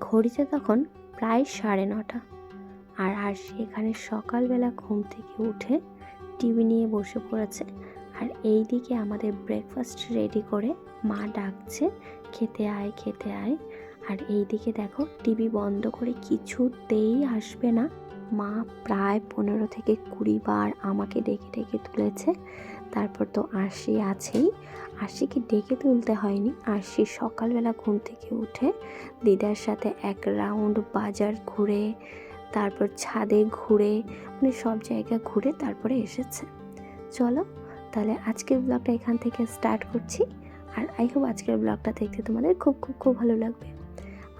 ঘড়িতে তখন প্রায় সাড়ে নটা। আর আরশি এখানে সকালবেলা ঘুম থেকে উঠে টিভি নিয়ে বসে পড়েছে। আর এই দিকে আমাদের ব্রেকফাস্ট রেডি করে মা ডাকছে, খেতে আয় খেতে আয়। আর এই দিকে দেখো টিভি বন্ধ করে কিছুতেই আসবে না। মা প্রায় পনেরো থেকে কুড়ি বার আমাকে ডেকে ডেকে তুলেছে। তারপর তো আরশি আছেই। আরশিকে ডেকে তুলতে হয়নি। আরশি সকালবেলা ঘুম থেকে উঠে দিদার সাথে এক রাউন্ড বাজার ঘুরে, তারপর ছাদে ঘুরে মানে সব জায়গা ঘুরে তারপরে এসেছে। চলো তাহলে আজকের ব্লগটা এখান থেকে স্টার্ট করছি। আর আই হোপ আজকের ব্লগটা দেখতে তোমাদের খুব খুব খুব ভালো লাগবে।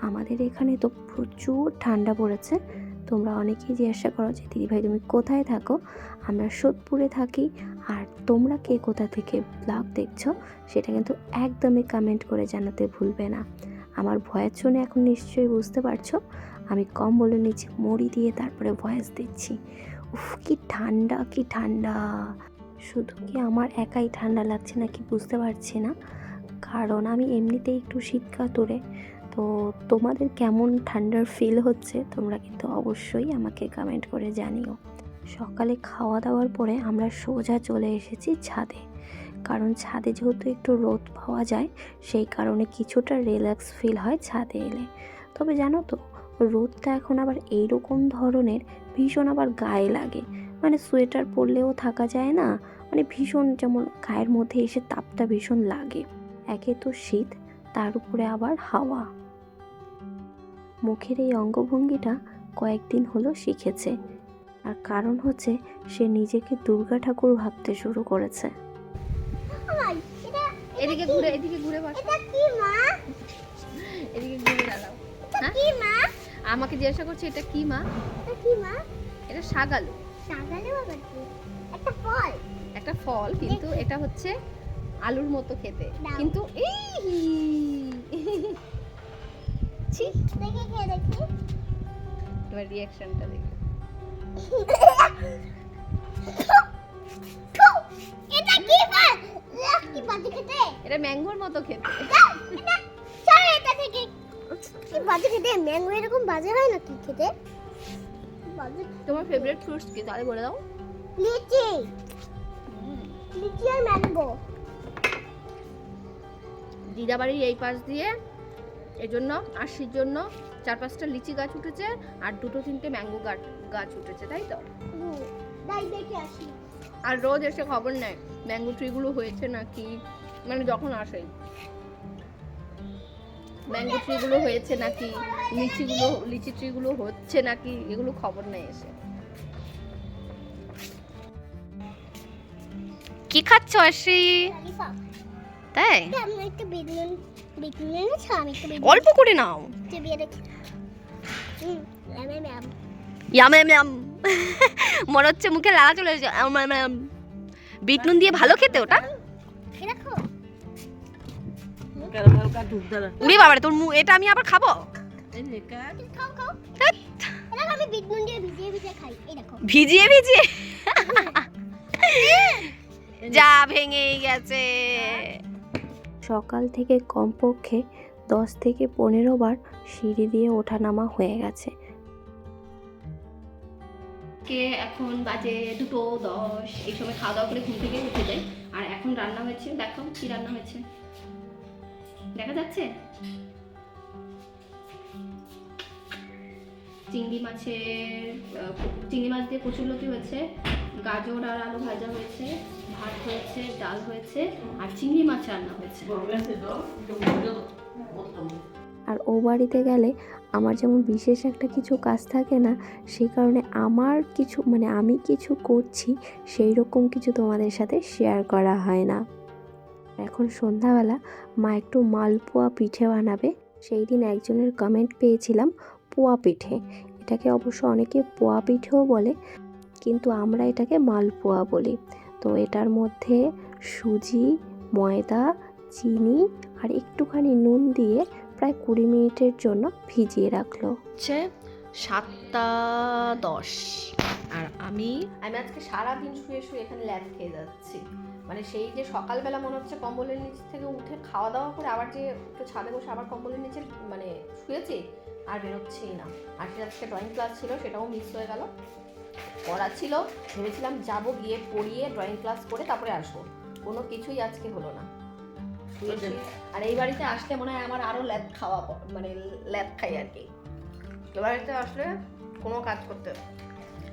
আমাদের এখানে তো প্রচুর ঠান্ডা পড়েছে। তোমরা অনেকেই জিজ্ঞাসা করো যে দিদিভাই তুমি কোথায় থাকো? আমরা সোদপুরে থাকি। আর তোমরা কে কোথা থেকে ব্লগ দেখছ, সেটা কিন্তু একদমই কমেন্ট করে জানাতে ভুলবে না। আমার ভয়েস শুনে এখন নিশ্চয়ই বুঝতে পারছ, আমি কম বলে নিচ্ছি, মুড়ি দিয়ে তারপরে ভয়েস দিচ্ছি। উফ, কি ঠান্ডা কি ঠান্ডা। শুধু কি আমার একাই ঠান্ডা লাগছে নাকি বুঝতে পারছি না। কারণ আমি এমনিতেই একটু শীত কাতুরে তো তোমাদের কেমন ঠান্ডার ফিল হচ্ছে? তোমরা কিন্তু অবশ্যই আমাকে কমেন্ট করে জানিও। সকালে খাওয়া দাওয়ার পরে আমরা সোজা চলে এসেছি ছাদে। কারণ ছাদে যেহেতু একটু রোদ পাওয়া যায়, সেই কারণে কিছুটা রিল্যাক্স ফিল হয় ছাদে এলে। তবে জানো তো, রোদটা এখন আবার এইরকম ধরনের ভীষণ আবার গায়ে লাগে। মানে সোয়েটার পরলেও থাকা যায় না মানে ভীষণ যেমন গায়ের মধ্যে এসে তাপটা ভীষণ লাগে। একে তো শীত, তার উপরে আবার হাওয়া। মুখের এই অঙ্গভঙ্গিটা কয়েকদিন হলো শিখেছে। আর কারণ হচ্ছে সে নিজেকে দুর্গা ঠাকুর ভাবতে শুরু করেছে। এদিকে ঘুরে এদিকে ঘুরে বসো। এটা কি মা? এদিকে ঘুরে দাঁড়াও। হ্যাঁ? কি মা? আমাকে জিজ্ঞাসা করছে এটা কি মা? এটা কি মা? এটা শাগালু কি? একটা ফল। একটা ফল কিন্তু এটা হচ্ছে আলুর মতো খেতে। কিন্তু এই ছি দেখে কে দেখি। তোমার রিয়াকশনটা দেখো। এটা কি ফল কি বাজে খেতে? এটা ম্যাঙ্গোর মতো খেতে। দাও, এটা থেকে কি বাজে খেতে? ম্যাঙ্গো এরকম বাজে হয় নাকি খেতে? বাজে। তোমার ফেভারিট ফ্রুটস কি? তাহলে বলে দাও। লিচি। লিচি আর ম্যাঙ্গো। দিদাবাড়ির এই পাশ দিয়ে এই জন্য আশির জন্য চার পাঁচটা লিচি গাছ উঠেছে আর দুটো তিনটে ম্যাঙ্গো গাছ গাছ উঠেছে তাই তো? তাই দেখে আসি। আর রোজ এসে খবর নেয় ম্যাঙ্গো ট্রিগুলো হয়েছে নাকি? মানে যখন আসে। ম্যাঙ্গো ট্রিগুলো হয়েছে নাকি? লিচিগুলো লিচি ট্রিগুলো হচ্ছে নাকি? এগুলো খবর নেয় এসে। কি খাচ্ছ আশি তাই? অল্প করে নাও। মনে হচ্ছে মুখে লালা চলে। বিট নুন দিয়ে ভালো খেতে ওটা? উড়ে বাবারে তোর মুখ এটা আমি আবার খাব? খাও খাও। ধ্যাৎ। এটা আমি বেগুন দিয়ে ভিজিয়ে ভিজিয়ে খাই। এই দেখো। ভিজিয়ে ভিজিয়ে? যা ভেঙেই গেছে। সকাল থেকে কমপক্ষে দশ থেকে পনেরো বার সিঁড়ি দিয়ে ওঠানামা হয়ে গেছে। কে এখন বাজে দুটো দশ, এই সময় খাওয়া দাওয়া করে ঘুম থেকে উঠে যায়। আর এখন রান্না হয়েছে দেখো কি রান্না হয়েছে। দেখা যাচ্ছে? চিংড়ি মাছের চিংড়ি মাছ দিয়ে কচুরলতি হয়েছে, গাজর আর আলু ভাজা হয়েছে। ভাত হয়েছে, ডাল হয়েছে আর চিংড়ি মাছ রান্না হয়েছে। আর ও বাড়িতে গেলে আমার যেমন বিশেষ একটা কিছু কাজ থাকে না, সেই কারণে আমার কিছু মানে আমি কিছু করছি, সেই রকম কিছু তোমাদের সাথে শেয়ার করা হয় না। এখন সন্ধ্যাবেলা মা একটু মালপোয়া পিঠে বানাবে। সেই দিন একজনের কমেন্ট পেয়েছিলাম, পোয়া পিঠে। এটাকে অবশ্য অনেকে পোয়া পিঠেও বলে, কিন্তু আমরা এটাকে মালপোয়া বলি। তো এটার মধ্যে সুজি, ময়দা, চিনি আর একটুখানি নুন দিয়ে প্রায় কুড়ি মিনিটের জন্য ভিজিয়ে রাখল। হচ্ছে সাতটা দশ। আর আমি আমি আজকে সারাদিন শুয়ে শুয়ে এখানে ল্যাব খেয়ে যাচ্ছি। মানে সেই যে সকালবেলা মনে হচ্ছে কম্বলের নিচ থেকে উঠে খাওয়া দাওয়া করে আবার যে একটু ছাদে বসে আবার কম্বলের নিচে মানে শুয়েছি আর বেরোচ্ছেই না। আর আজকে ড্রয়িং ক্লাস ছিল সেটাও মিস হয়ে গেল। পড়া ছিল। ভেবেছিলাম যাব গিয়ে পড়িয়ে ড্রয়িং ক্লাস করে তারপরে আসব। কোনো কিছুই আজকে হলো না। আর এই বাড়িতে আসলে মনে হয় আমার আরও ল্যাব খাওয়া মানে ল্যাব খাই আর কি। এ বাড়িতে আসলে কোনো কাজ করতে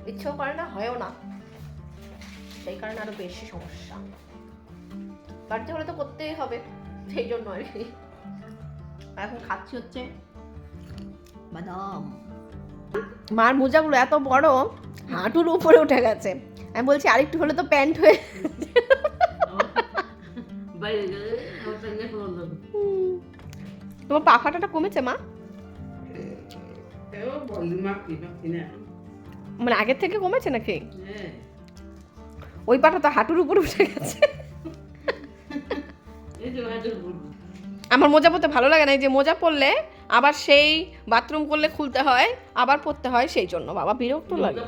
ইচ্ছেও করে না হয়ও না। সেই কারণে আরও বেশি সমস্যা। বাড়িতে হলে তো করতেই হবে সেই জন্য আর কি। এখন খাচ্ছি হচ্ছে বাদাম। মার মোজাগুলো এত বড় হাঁটুর উপরে উঠে গেছে। আমি বলছি আরেকটু হলে তো প্যান্ট হয়ে তোমার পা ফাটাটা কমেছে মা? মানে আগের থেকে কমেছে নাকি? ওই পাটা তো হাঁটুর উপরে উঠে গেছে। আমার মোজা পরতে ভালো লাগে না এই যে মোজা পরলে আবার সেই বাথরুম করলে খুলতে হয় আবার পরতে হয় সেই জন্য। বাবা বিরক্ত লাগে।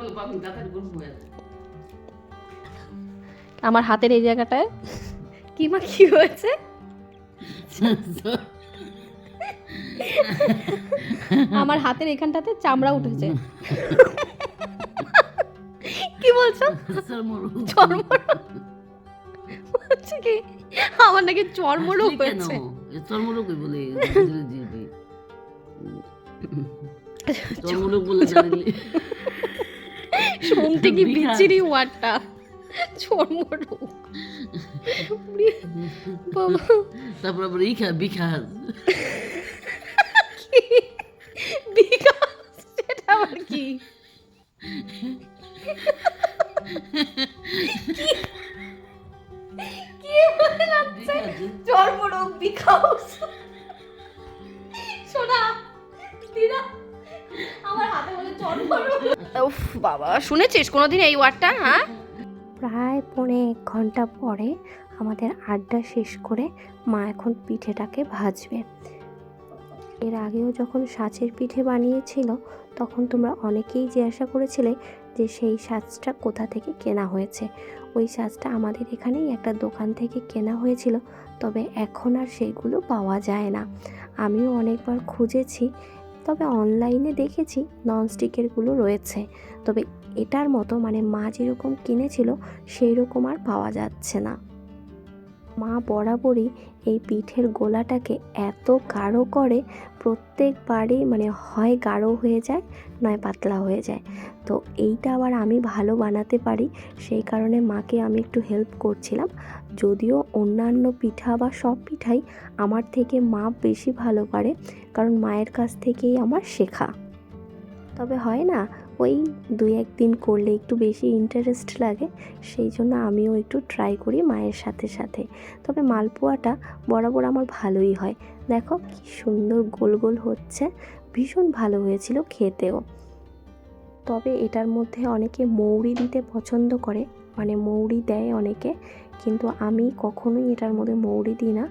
আমার হাতের এই জায়গাটায় কি মা কি হয়েছে? আমার হাতের এখানটাতে চামড়া উঠেছে। কি বলছো? চর্মরোগ। বলছে কি? আমার নাকি চর্মরোগ হয়েছে। চর্মরোগ বলে শুনতে কি। বিচ্ছিরি ওয়ার্ডটা চর্মরোগ বাবা। তারপর আবার ইখা বিখাস বিকাশ সেটা আবার কি? কি? বলে লাগছে চর্মরোগ বিকাশ শোনা দিদা। বাবা, শুনেছিস কোনোদিন এই ওয়ার্ডটা হ্যাঁ? প্রায় পৌনে এক ঘণ্টা পরে আমাদের আড্ডা শেষ করে মা এখন পিঠেটাকে ভাজবে। এর আগেও যখন সাঁচের পিঠে বানিয়েছিল, তখন তোমরা অনেকেই জিজ্ঞাসা করেছিলে যে সেই সাজটা কোথা থেকে কেনা হয়েছে। ওই সাজটা আমাদের এখানেই একটা দোকান থেকে কেনা হয়েছিল, তবে এখন আর সেইগুলো পাওয়া যায় না। আমিও অনেকবার খুঁজেছি তবে অনলাইনে দেখেছি ননস্টিকেরগুলো রয়েছে। তবে এটার মতো মানে মা যেরকম কিনেছিল সেই রকম আর পাওয়া যাচ্ছে না। মা বরাবরই এই পিঠের গোলাটাকে এত গাঢ় করে প্রত্যেকবারই মানে হয় গাঢ় হয়ে যায়, নয় পাতলা হয়ে যায়। তো এইটা আবার আমি ভালো বানাতে পারি, সেই কারণে মাকে আমি একটু হেল্প করছিলাম। যদিও অন্যান্য পিঠা বা সব পিঠাই আমার থেকে মা বেশি ভালো পারে কারণ মায়ের কাছ থেকেই আমার শেখা। তবে হয় না, ওই দুই একদিন করলে একটু বেশি ইন্টারেস্ট লাগে, সেই জন্য আমিও একটু ট্রাই করি মায়ের সাথে সাথে। তবে মালপোয়াটা বরাবর আমার ভালোই হয়। দেখো কি সুন্দর গোল গোল হচ্ছে, ভীষণ ভালো হয়েছিল খেতেও। তবে এটার মধ্যে অনেকে মৌরি দিতে পছন্দ করে মানে মৌরি দেয় অনেকে, কিন্তু আমি কখনোই এটার মধ্যে মৌরি দিই না।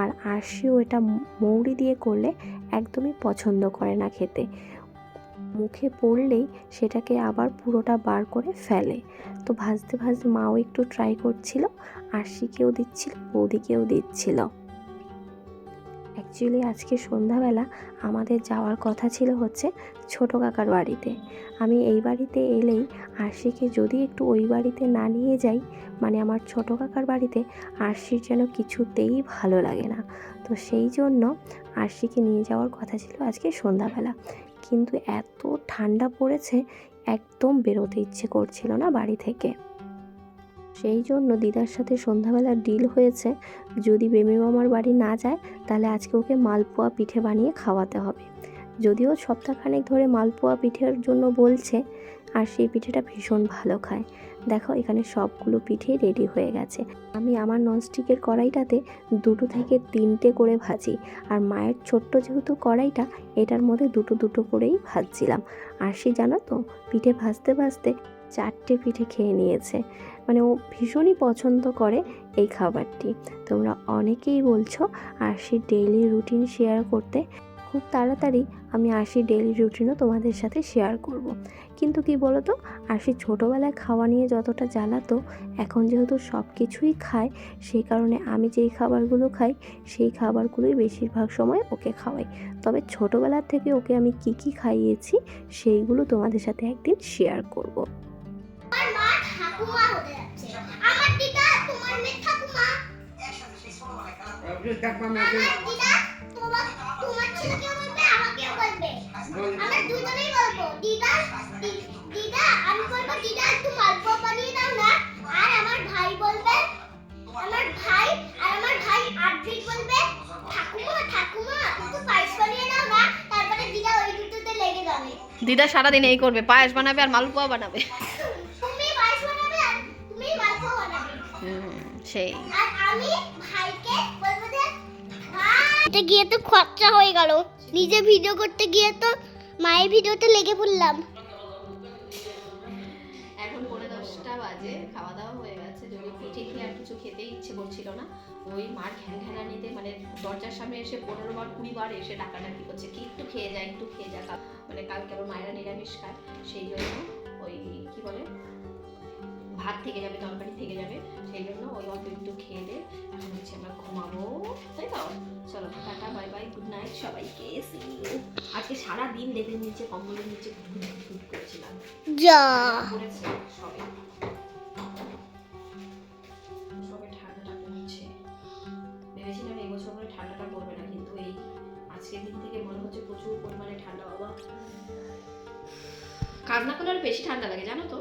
আর আরশিও এটা মৌরি দিয়ে করলে একদমই পছন্দ করে না খেতে। মুখে পড়লেই সেটাকে আবার পুরোটা বার করে ফেলে। তো ভাজতে ভাজতে মাও একটু ট্রাই করছিল, আরশিকেও দিচ্ছিল, বৌদিকেও দিচ্ছিল। অ্যাকচুয়ালি আজকে সন্ধ্যাবেলা আমাদের যাওয়ার কথা ছিল হচ্ছে ছোট কাকার বাড়িতে। আমি এই বাড়িতে এলেই আরশিকে যদি একটু ওই বাড়িতে না নিয়ে যাই মানে আমার ছোট কাকার বাড়িতে, আরশির যেন কিছুতেই ভালো লাগে না। তো সেই জন্য আরশিকে নিয়ে যাওয়ার কথা ছিল আজকে সন্ধ্যাবেলা। কিন্তু এত ঠান্ডা পড়েছে, একদম বেরোতে ইচ্ছে করছিল না বাড়ি থেকে। সেই জন্য দিদার সাথে সন্ধ্যাবেলা ডিল হয়েছে। যদি বেমি মামার বাড়ি না যায়, তাহলে আজকে ওকে মালপোয়া পিঠে বানিয়ে খাওয়াতে হবে। যদিও সপ্তাহখানেক ধরে মালপোয়া পিঠের জন্য বলছে, আর সেই পিঠেটা ভীষণ ভালো খায়। দেখো, এখানে সবগুলো পিঠে রেডি হয়ে গেছে। আমি আমার ননস্টিকের কড়াইটাতে দুটো থেকে তিনটে করে ভাজি, আর মায়ের ছোট্ট যেহেতু কড়াইটা, এটার মধ্যে দুটো দুটো করেই ভাজছিলাম। আর সে জানো তো, পিঠে ভাজতে ভাজতে চারটে পিঠে খেয়ে নিয়েছে। মানে ও ভীষণই পছন্দ করে এই খাবারটি তোমরা অনেকেই বলছো আর সে ডেইলি রুটিন শেয়ার করতে খুব তাড়াতাড়ি আমি আরশি ডেইলি রুটিনও তোমাদের সাথে শেয়ার করব। কিন্তু কি বলো তো আরশি ছোটোবেলায় খাওয়া নিয়ে যতটা জ্বালাতো, এখন যেহেতু সব কিছুই খায় সেই কারণে আমি যেই খাবারগুলো খাই, সেই খাবারগুলোই বেশিরভাগ সময় ওকে খাওয়াই তবে ছোটোবেলার থেকে ওকে আমি কি কি খাইয়েছি, সেইগুলো তোমাদের সাথে একদিন শেয়ার করব। ঠাকুমা হতে যাচ্ছে। আমার দিদা তোমার মেয়ে ঠাকুমা। আমার দিদা তোমার তোমার ছেলেকেও বলবে আমাকেও বলবে। আমরা দুজনেই বলব দিদা দিদা আমি বলব দিদা একটু মালপোয়া বানিয়ে দাও না। আর আমার ভাই বলবে আমার ভাই আর আমার ভাই আদ্রিক বলবে ঠাকুমা ঠাকুমা একটু পায়েস বানিয়ে দাও না। তারপরে দিদা ওই দুটোতে লেগে যাবে। দিদা সারাদিন এই করবে পায়েস বানাবে আর মালপোয়া বানাবে। সেই। এটা গিয়ে তো খরচা হয়ে গেল। নিজে ভিডিও করতে গিয়ে তো মায়ের ভিডিওতে লেগে পড়লাম। এখন পৌনে দশটা বাজে খাওয়া দাওয়া হয়ে গেছে। যদি পিঠে আর কিছু খেতে ইচ্ছে করছিল না ওই মার ঘ্যান ঘ্যানা নিতে মানে দরজার সামনে এসে পনেরো বার, কুড়ি বার এসে ডাকাডাকি করছে। কি একটু খেয়ে যায় একটু খেয়ে যা। মানে কালকে আবার মায়েরা নিরামিষ খায়, সেই জন্য ওই কি বলে? ভাত থেকে যাবে তরকারি থেকে যাবে সেই জন্য ওই অল্প একটু খেয়ে দে। এখন হচ্ছে আমরা ঘুমাবো তাই তো? চলো tata bye bye good night সবাইকে আজকে সারা দিন দেখে নিচে কম্বলের নিচে ঘুট করেছিলাম যা। পড়েছে সবে সবে ঠান্ডাটা পড়ছে ভেবেছিলাম এই বছর করে ঠান্ডাটা পড়বে না কিন্তু এই আজকের দিন থেকে মনে হচ্ছে প্রচুর পরিমাণে ঠান্ডা বাবা। কাজ না করলে আরও বেশি ঠান্ডা লাগে জানো তো?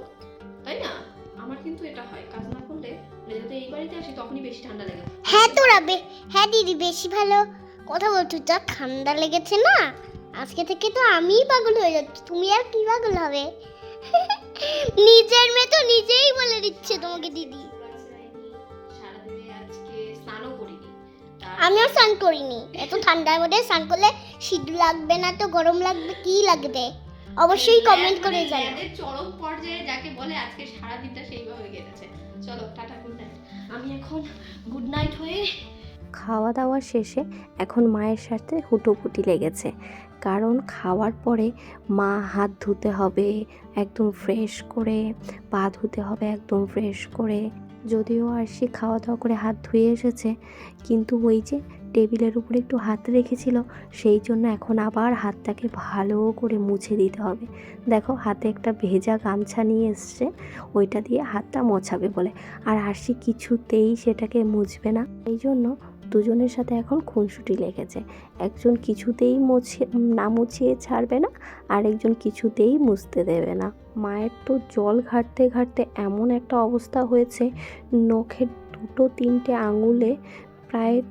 কিন্তু এটা হয়। কাজ না করলে যদি এই বাড়িতে আসি তখনই বেশি ঠান্ডা লাগে হ্যাঁ তোরা বে- হ্যাঁ দিদি বেশি ভালো। কথা বলছো যা ঠান্ডা লেগেছে না আজকে থেকে তো আমিই পাগল হয়ে যাচ্ছি। তুমি আর কি পাগল হবে? নিজের মেয়ে তো নিজেই বলে দিচ্ছে তোমাকে দিদি। আমিও স্নান করিনি। এত ঠান্ডার মধ্যে স্নান করলে শীত লাগবে না তো গরম লাগবে কি লাগবে? অবশ্যই কমেন্ট করে মানে জানাও। চরম পর্যায়ে যাকে বলে আজকে সারা দিনটা সেইভাবে কেটেছে। চলো টাটা গুড নাইট আমি এখন গুড নাইট হয়ে খাওয়া দাওয়া শেষে এখন মায়ের সাথে হুটোপুটি লেগেছে। কারণ খাওয়ার পরে মা হাত ধুতে হবে একদম ফ্রেশ করে পা ধুতে হবে একদম ফ্রেশ করে। যদিও আর সে খাওয়া দাওয়া করে হাত ধুয়ে এসেছে কিন্তু ওই যে টেবিলের উপরে একটু হাত রেখেছিল, সেই জন্য এখন আবার হাতটাকে ভালো করে মুছে দিতে হবে। দেখো, হাতে একটা ভেজা গামছা নিয়ে এসছে, ওইটা দিয়ে হাতটা মোছাবে বলে। আর আরশি কিছুতেই সেটাকে মুছবে না। এই জন্য দুজনের সাথে এখন খুনসুটি লেগেছে। একজন কিছুতেই মুছে, না মুছিয়ে ছাড়বে না, আর একজন কিছুতেই মুছতে দেবে না। মায়ের তো জল ঘাটতে ঘাটতে এমন একটা অবস্থা হয়েছে, নখের দুটো তিনটে আঙুলে প্রায়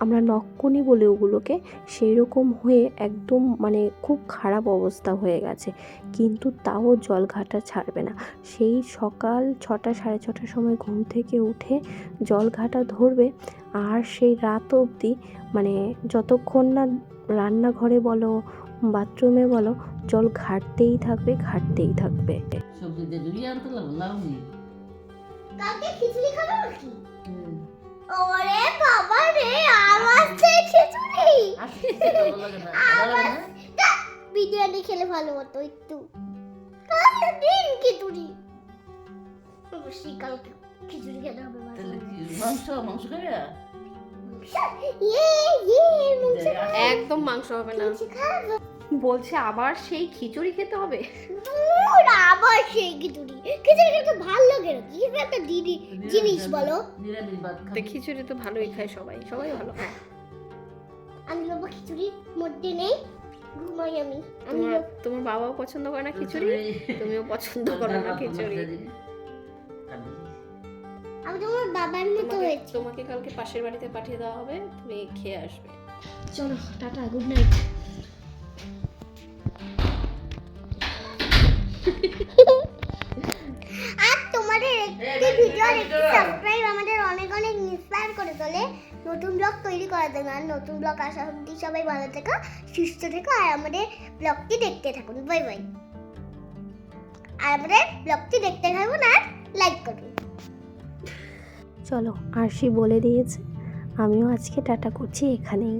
আমরা নক্কনি বলে ওগুলোকে সেই রকম হয়ে একদম মানে খুব খারাপ অবস্থা হয়ে গেছে। কিন্তু তাও জল ঘাটা ছাড়বে না। সেই সকাল ছটা সাড়ে ছটার সময় ঘুম থেকে উঠে জল ঘাটা ধরবে আর সেই রাত অবধি মানে যতক্ষণ না রান্নাঘরে বলো বাথরুমে বলো জল ঘাটতেই থাকবে ঘাটতেই থাকবে। সবজি দিয়ে জুড়িয়ে আনতে লাগবো কালকে খিচুড়ি খাব নাকি? ওরে বাবা রে আমার সেই খিচুড়ি আসতে ভালো লাগে না ভালো লাগে না তা, বিরিয়ানি খেলে ভালো হতো একটু কালকে দিন খিচুড়ি অবশ্যই কালকে খিচুড়ি খেতে হবে মাংস মাংস খাবে ইয়ে ইয়ে একদম মাংস হবে না। বলছে আবার সেই খিচুড়ি খেতে হবে? আবার সেই খিচুড়ি। খিচুড়ি খেতে ভালো লাগে না। কি একটা দিদি জিনিস বলো। খিচুড়ি তো ভালোই খায় সবাই। সবাই ভালো খায়। আমি বাবা খিচুড়ির মধ্যে নেই ঘুমাই আমি। আমি তোমার তোমার বাবাও পছন্দ করে না খিচুড়ি? তুমিও পছন্দ করো না খিচুড়ি। আমি তোমার বাবার মতো হয়েছি। তোমাকে কালকে পাশের বাড়িতে পাঠিয়ে দেওয়া হবে তুমি খেয়ে আসবে। চলো টাটা গুড নাইট একটি ভিডিও আর একটি সাবস্ক্রাইব আমাদের অনেক অনেক ইন্সপায়ার করে তোলে। নতুন ব্লগ তৈরি করার জন্য। আর নতুন ব্লগ আসা অব্দি সবাই ভালো থেকো, সুস্থ থেকো, আর আমাদের ব্লগটি দেখতে থাকুন। বাই বাই আর আমাদের ব্লগটি দেখতে থাকুন আর লাইক করুন। চলো, আরশি বলে দিয়েছে, আমিও আজকে টাটা করছি এখানেই.